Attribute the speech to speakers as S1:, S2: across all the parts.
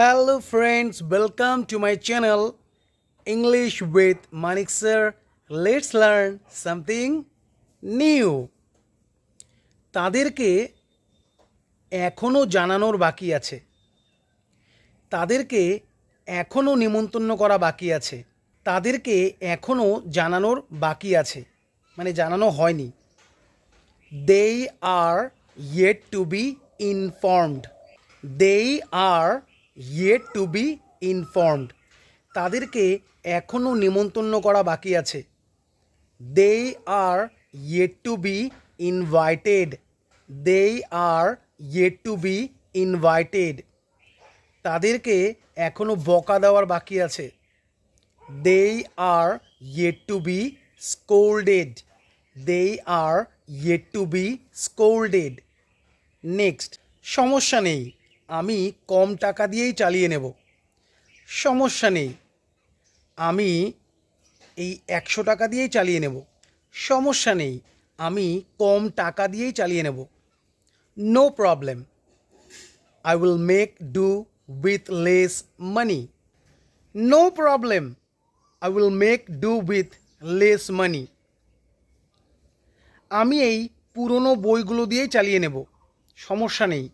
S1: Hello friends, welcome to my channel English with Manik sir. Let's learn something new. তাদেরকে এখনও জানানোর বাকি আছে। তাদেরকে এখনও নিমন্ত্রণ করা বাকি আছে। তাদেরকে এখনও জানানোর বাকি আছে। মানে জানানো হয়নি। They are yet to be informed they are yet to be informed তাদেরকে এখনও নিমন্ত্রণ করা বাকি আছে। They are yet to be invited they are yet to be invited তাদেরকে এখনও বকা দেওয়ার বাকি আছে। They are yet to be scolded they are yet to be scolded next সমস্যা নেই। আমি কম টাকা দিয়েই চালিয়ে নেব। সমস্যা নেই। আমি এই একশো টাকা দিয়েই চালিয়ে নেব। সমস্যা নেই। আমি কম টাকা দিয়েই চালিয়ে নেব। No problem I will make do with less money no problem I will make do with less money আমি এই পুরনো বইগুলো দিয়েই চালিয়ে নেব। সমস্যা নেই।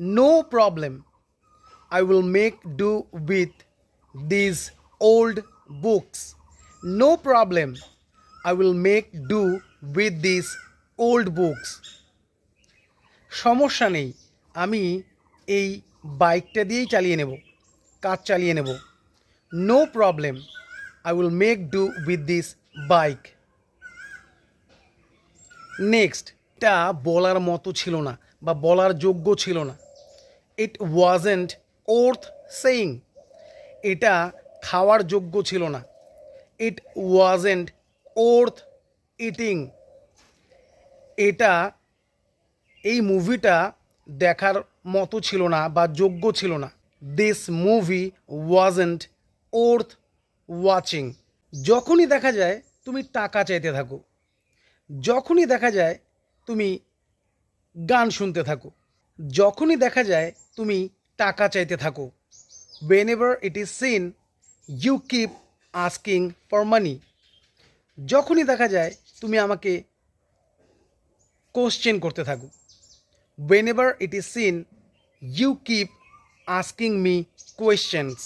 S1: No problem I will make do with these old books no problem I will make do with this old books সমস্যা নেই। আমি এই বাইকটা দিয়েই চালিয়ে নেব। কাজ চালিয়ে নেব। No problem I will make do with this bike next এটা বলার মতো ছিল না বা বলার যোগ্য ছিল না। ইট ওয়াজেন্ট ওর্থ সেইং এটা খাওয়ার যোগ্য ছিল না। ইট ওয়াজেন্ট ওর্থ ইটিং এটা এই মুভিটা দেখার মতো ছিল না বা যোগ্য ছিল না। This movie wasn't worth watching যখনই দেখা যায়, তুমি টাকা চাইতে থাকো। যখনই দেখা যায়, তুমি গান শুনতে থাকো। যখনই দেখা যায়, তুমি টাকা চাইতে থাকো। Whenever it is seen you keep asking for money যখনই দেখা যায়, তুমি আমাকে কোশ্চেন করতে থাকো। Whenever it is seen you keep asking me questions.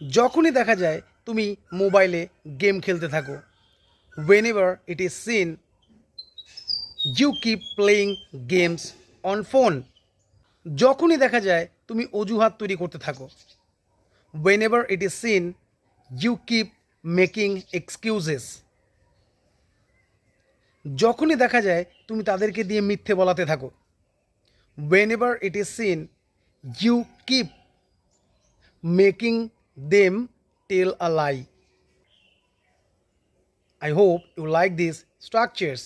S1: যখনই দেখা যায়, তুমি মোবাইলে গেম খেলতে থাকো। Whenever it is seen you keep playing games on phone যখনই দেখা যায়, তুমি অজুহাত তৈরি করতে থাকো। Whenever it is seen you keep making excuses যখনই দেখা যায়, তুমি তাদেরকে দিয়ে মিথ্যে বলাতে থাকো। Whenever it is seen you keep making them tell a lie I hope you like this structures